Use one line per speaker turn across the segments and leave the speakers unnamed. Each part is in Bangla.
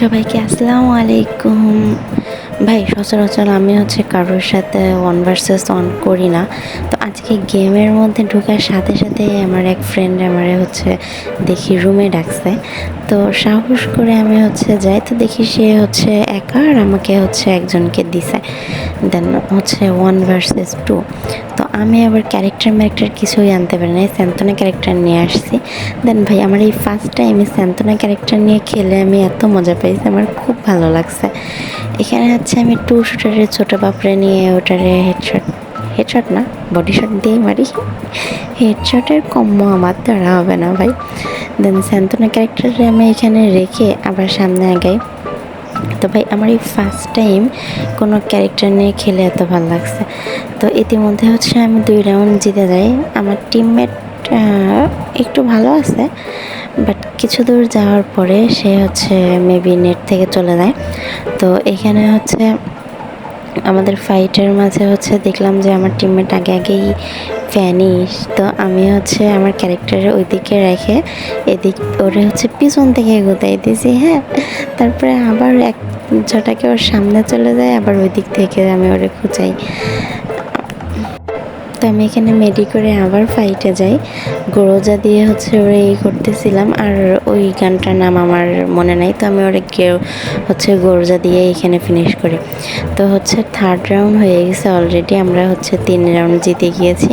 সবাইকে আসসালামু আলাইকুম। ভাই, সচরাচর আমি হচ্ছে কারোর সাথে ওয়ান ভার্সেস ওয়ান করি না। তো আজকে গেমের মধ্যে ঢোকার সাথে সাথে আমার এক ফ্রেন্ড আমারে হচ্ছে দেখি রুমে ডাকছে। তো সাহস করে আমি হচ্ছে যাই, তো দেখি সে হচ্ছে একা আর আমাকে হচ্ছে একজনকে দিছে। দেন হচ্ছে ওয়ান ভার্সেস টু তো আমি আবার ক্যারেক্টার ম্যারেক্টার কিছুই আনতে পারি না স্যান্তনা ক্যারেক্টার নিয়ে আসছি। দেন ভাই, আমার এই ফার্স্ট টাইম স্যান্তনা ক্যারেক্টার নিয়ে খেলে আমি এত মজা পেয়েছি আমার খুব ভালো লাগছে। এখানে হচ্ছে আমি টু শুটারের ছোটো বাপরে নিয়ে ওটারে হেডশট হেডশট না বডি শট দিয়ে মারি হেডশটের কম্য আমার দ্বারা হবে না ভাই। দেন স্যান্তনা ক্যারেক্টারে আমি এখানে রেখে আবার সামনে আগাই। তো ভাই, আমার এই ফার্স্ট টাইম কোনো ক্যারেক্টার নিয়ে খেলে এত ভালো লাগছে। তো ইতিমধ্যে হচ্ছে আমি দুই রাউন্ড জিতে যাই। আমার টিমমেট একটু ভালো আছে বাট কিছু দূর যাওয়ার পরে সে হচ্ছে মেবি নেট থেকে চলে যায়। তো এখানে হচ্ছে আমাদের ফাইটের মাঝে হচ্ছে দেখলাম যে আমার টিমমেট আগে আগেই ফ্যানিস তো আমি হচ্ছে আমার ক্যারেক্টারের ওইদিকে রেখে এদিক, ওরে হচ্ছে পিছন থেকে গোতাই দিয়েছি হ্যাঁ। তারপরে আবার এক ছটাকে ওর সামনে চলে যায়, আবার ওই দিক থেকে আমি ওরে খুঁজাই। তো আমি এখানে মেডি করে আবার ফাইটে যাই। গোরোজা দিয়ে হচ্ছে ওরে এই করতেছিলাম আর ওই গানটার নাম আমার মনে নাই, তো আমি ওরে হচ্ছে গোরোজা দিয়ে এখানে ফিনিশ করি। তো হচ্ছে থার্ড রাউন্ড হয়ে গেছে অলরেডি আমরা হচ্ছে তিন রাউন্ড জিতে গিয়েছি।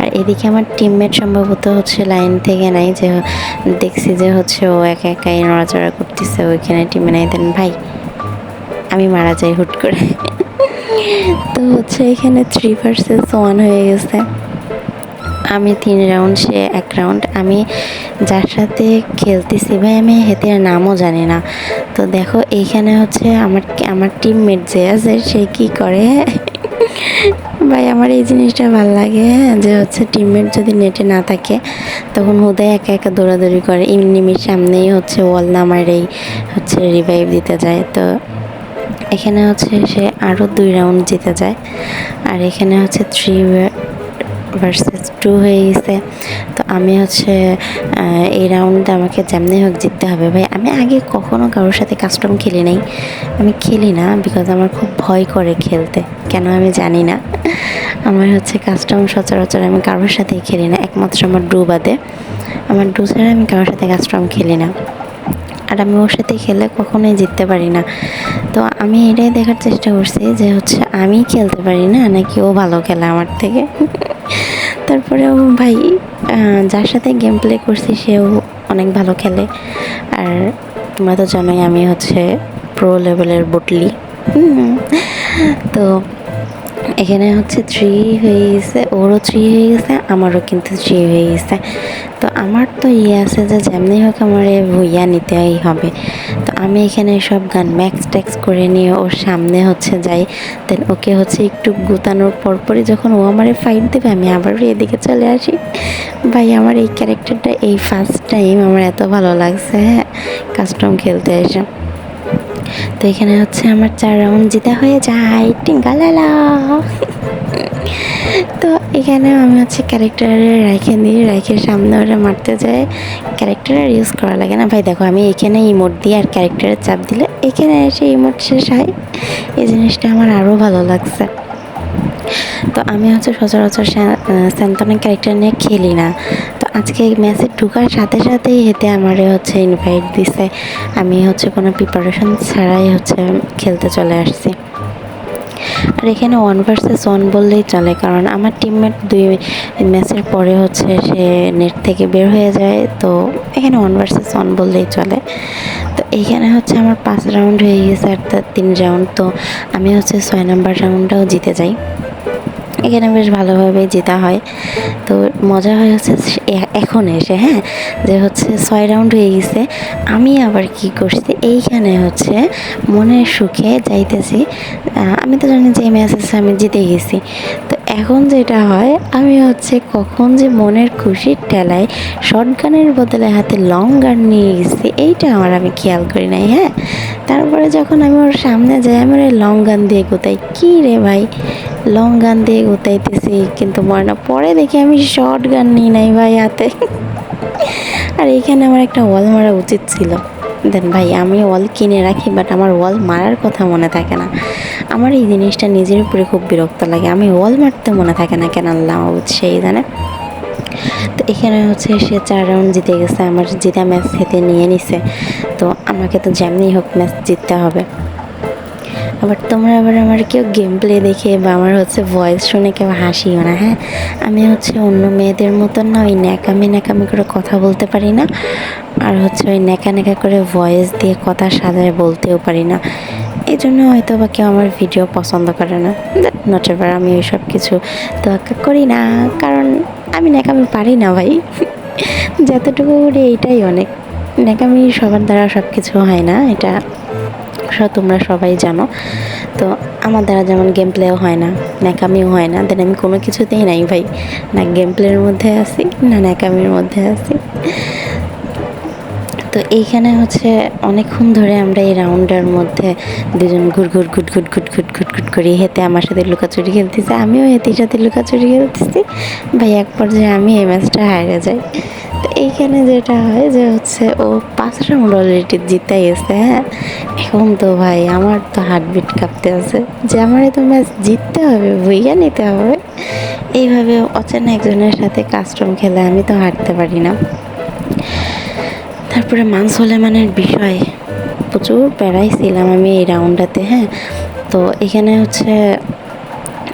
আর এদিকে আমার টিমমেট সম্ভবত হচ্ছে লাইন থেকে নাই, যে দেখছি যে হচ্ছে ও একা একাই নড়াচড়া করতেছে, ওইখানে টিমে নাই, দেন ভাই, আমি মারা যাই হুট করে। তো হচ্ছে এখানে থ্রি ভার্সেস ওয়ান হয়ে গেছে। আমি তিন রাউন্ড সে এক রাউন্ড আমি যার সাথে খেলতেছি ভাই, আমি হেতের নামও জানি না। তো দেখো, এইখানে হচ্ছে আমার আমার টিমমেট যে আছে, সে কি করে? ভাই, আমার এই জিনিসটা ভালো লাগে হ্যাঁ যে হচ্ছে টিমমেট যদি নেটে না থাকে, তখন হুদায় একা একা দৌড়াদৌড়ি করে। এমনিমির সামনেই হচ্ছে ওয়াল নামারেই হচ্ছে রিভাইভ দিতে যায়। তো এখানে হচ্ছে সে আরও দুই রাউন্ড জিতে যায়। আর এখানে হচ্ছে থ্রি ভার্সেস টু হয়ে গেছে। তো আমি হচ্ছে এই রাউন্ডে আমাকে যেমনি হোক জিততে হবে। ভাই, আমি আগে কখনো কারোর সাথে কাস্টম খেলি নাই। আমি খেলি না বিকজ আমার খুব ভয় করে খেলতে। কেন আমি জানি না। আমার হচ্ছে কাস্টম সচরাচর আমি কারোর সাথেই খেলি না। একমাত্র আমার ডু বাদে। আমার ডু ছাড়া আমি কারোর সাথে কাস্টম খেলি না। আর আমি ওর সাথে খেলে কখনোই জিততে পারি না। তো আমি এটাই দেখার চেষ্টা করছি যে হচ্ছে আমি খেলতে পারি না, নাকি ও ভালো খেলে আমার থেকে। তারপরেও ভাই যার সাথে গেম প্লে করছি সেও অনেক ভালো খেলে। আর তোমরা তো জানোই আমি হচ্ছে প্রো লেভেলের বটলি। তো এখানে হচ্ছে থ্রি হয়ে গেছে, ওরও থ্রি হয়ে গেছে, আমারও কিন্তু থ্রি হয়ে গেছে। তো আমার তো ইয়ে আছে যে যেমনি হোক আমার এ ভুইয়া নিতেই হবে। তো আমি এখানে সব গান ম্যাক্স ট্যাক্স করে নিয়ে ওর সামনে হচ্ছে যাই। দেন ওকে হচ্ছে একটু গুতানোর পরপরই যখন ও আমারে ফাইট দেবে, আমি আবারও এদিকে চলে আসি। ভাই, আমার এই ক্যারেক্টারটা এই ফার্স্ট টাইম আমার এত ভালো লাগছে হ্যাঁ? কাস্টম খেলতে এসে। তো এখানে হচ্ছে আমার চার রাউন্ড জিতে হয়ে যায়। টিঙ্গালালা। তো এখানে আমি হচ্ছে ক্যারেক্টারে রাইখে দিই রাইখের সামনে ওরা মারতে যায়। ক্যারেক্টার আর ইউজ করা লাগে না। ভাই দেখো, আমি এখানে ইমোট দিই আর ক্যারেক্টারের চাপ দিলে এখানে এসে ইমোট শেষ হয়। এই জিনিসটা আমার আরও ভালো লাগছে। তো আমি হচ্ছে সচরাচর স্যান্তনা ক্যারেক্টার নিয়ে খেলি না। আজকে ম্যাচে ঢুকার সাথে সাথেই হেতে আমারে হচ্ছে ইনভাইট দিছে। আমি হচ্ছে কোনো প্রিপারেশন ছাড়াই হচ্ছে খেলতে চলে আসছি। আর এখানে ওয়ান ভার্সেস ওয়ান বললেই চলে, কারণ আমার টিমমেট দুই ম্যাচের পরে হচ্ছে সে নেট থেকে বের হয়ে যায়, তো এখানে ওয়ান ভার্সেস ওয়ান বললেই চলে। তো এইখানে হচ্ছে আমার পাঁচ রাউন্ড হয়ে গেছে, আর তার তিন রাউন্ড তো আমি হচ্ছে ছয় নম্বর রাউন্ডটাও জিতে যাই। এখানে বেশ ভালোভাবে জেতা হয়। তো মজা হয় হচ্ছে এখন এসে হ্যাঁ? যে হচ্ছে ছয় রাউন্ড হয়ে গেছে। আমি আবার কি করছি? এইখানে হচ্ছে মনের সুখে যাইতেছি। আমি তো জানি যে আছে আমি জিতে গেছি। তো এখন যেটা হয়, আমি হচ্ছে কখন যে মনের খুশির ঠেলায় শর্ট গানের বদলে হাতে লং গান নিয়ে গেছি, এইটা আমার আমি খেয়াল করি নাই হ্যাঁ? তারপরে যখন আমি ওর সামনে যাই, আমি ওর লং গান দিয়ে কোথায় কী রে ভাই? লং গান দিয়ে গুতাইতেছি কিন্তু মনে পরে দেখি আমি শর্ট গান নিই নাই ভাই হাতে। আর এইখানে আমার একটা ওয়াল মারা উচিত ছিল। দেন ভাই, আমি ওয়াল কিনে রাখি বাট আমার ওয়াল মারার কথা মনে থাকে না। আমার এই জিনিসটা নিজের উপরে খুব বিরক্ত লাগে। আমি ওয়াল মারতে মনে থাকে না কেন, আল্লাহ সেই জানে। তো এখানে হচ্ছে সে চার রাউন্ড জিতে গেছে, আমার জিতা ম্যাচ হেতে নিয়ে নিছে। তো আমাকে তো যেমনি হোক ম্যাচ জিততে হবে। আবার তোমরা আবার আমার কেউ গেম প্লে দেখে বা আমার হচ্ছে ভয়েস শুনে কেউ হাসিও না হ্যাঁ? আমি হচ্ছে অন্য মেয়েদের মতন না, ওই ন্যাকামি ন্যাকামি করে কথা বলতে পারি না। আর হচ্ছে ওই ন্যাকা ন্যাকা করে ভয়েস দিয়ে কথা সাজায় বলতেও পারি না। এই জন্য হয়তো বা কেউ আমার ভিডিও পছন্দ করে না। নট এভার আমি সব কিছু তোয়াক্কা করি না। কারণ আমি ন্যাকামি পারি না ভাই। যতটুকু করি এইটাই অনেক। ন্যাকামি সবার দ্বারা সব কিছু হয় না। এটা তোমরা সবাই জানো। তো আমার দ্বারা যেমন গেম প্লেও হয় না, ন্যাকামিও হয় না দেন আমি কোনো কিছুতেই নাই ভাই। না গেম প্লের মধ্যে আছি, না ন্যাকামির মধ্যে আছি। তো এইখানে হচ্ছে অনেকক্ষণ ধরে আমরা এই রাউন্ডের মধ্যে দুজন ঘুর ঘুর ঘুট ঘুট ঘুট ঘুট ঘুট ঘুট করি হেতে আমার সাথে লুকাচুরি খেলতেছে, আমিও হেতির সাথে লুকাচুরি খেলতেছি। ভাই, এক পর্যায়ে আমি এই ম্যাচটা হারে যাই। তো এইখানে যেটা হয় যে হচ্ছে ও পাঁচ রাউন্ড অলরেডি জিতে গেছে হ্যাঁ? এখন তো ভাই, আমার তো হার্টবিট কাঁপতে আছে। যে আমার তো ম্যাচ জিততে হবে বইয়া নিতে হবে, এইভাবে অচেনা একজনের সাথে কাস্টম খেলে আমি তো হারতে পারি না। তারপরে মান সোলেমানের বিষয়। প্রচুর প্যারাই ছিলাম আমি এই রাউন্ডটাতে হ্যাঁ? তো এখানে হচ্ছে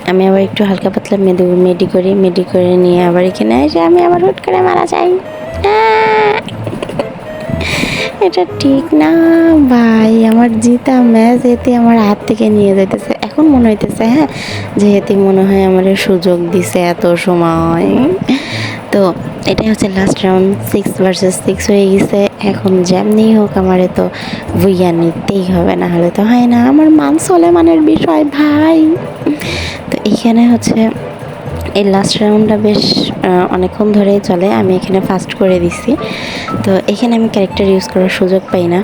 আমি আবার একটু হালকা পাতলা মেডি মেডি করি মেডি করে নিয়ে আবার এখানে এসে আমি আবার হুট করে মারা যাই! এটা ঠিক না, ভাই। আমার জিতা ম্যাচ এতে আমার হাত থেকে নিয়ে যেতেছে এখন মনে হইতেছে হ্যাঁ? যে এতে মনে হয় আমার সুযোগ দিছে এত সময়। তো এটাই হচ্ছে last round six versus six হয়ে গেছে। এখন যেমনি হোক আমারে তো ভুইয়া নিতেই হবে না হলে তো হয় না। আমার মান মানের বিষয়, ভাই। তো এইখানে হচ্ছে এই লাস্ট রাউন্ডটা বেশ অনেকক্ষণ ধরেই চলে। আমি এখানে ফাস্ট করে দিছি। তো এখানে আমি ক্যারেক্টার ইউজ করার সুযোগ পাই না।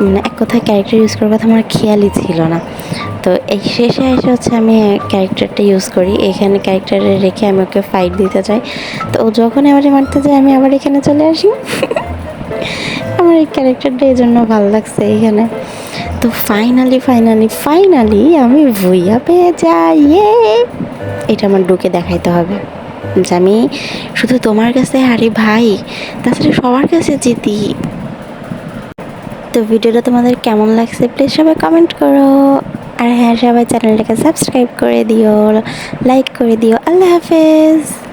মানে এক কথায় ক্যারেক্টার ইউজ করার কথা আমার খেয়ালই ছিল না। তো এই শেষে এসে হচ্ছে আমি ক্যারেক্টারটা ইউজ করি। এখানে ক্যারেক্টারে রেখে আমি ওকে ফাইট দিতে চাই। তো ও যখন এবারে মারতে যায়, আমি আবার এখানে চলে আসি। আমার এই ক্যারেক্টারটা এই জন্য ভালো লাগছে এখানে। তো ফাইনালি ফাইনালি ফাইনালি আমি ভুইয়া পেয়ে যাই ইয়ে। এটা আমার ডুকে দেখাইতে হবে। যে আমি শুধু তোমার কাছে আরে ভাই, তাছাড়া সবার কাছে জিতি। তো ভিডিওটা তোমাদের কেমন লাগছে প্লিজ সবাই কমেন্ট করো। আর হ্যাঁ সবাই চ্যানেলটাকে সাবস্ক্রাইব করে দিও লাইক করে দিও। আল্লাহ হাফেজ।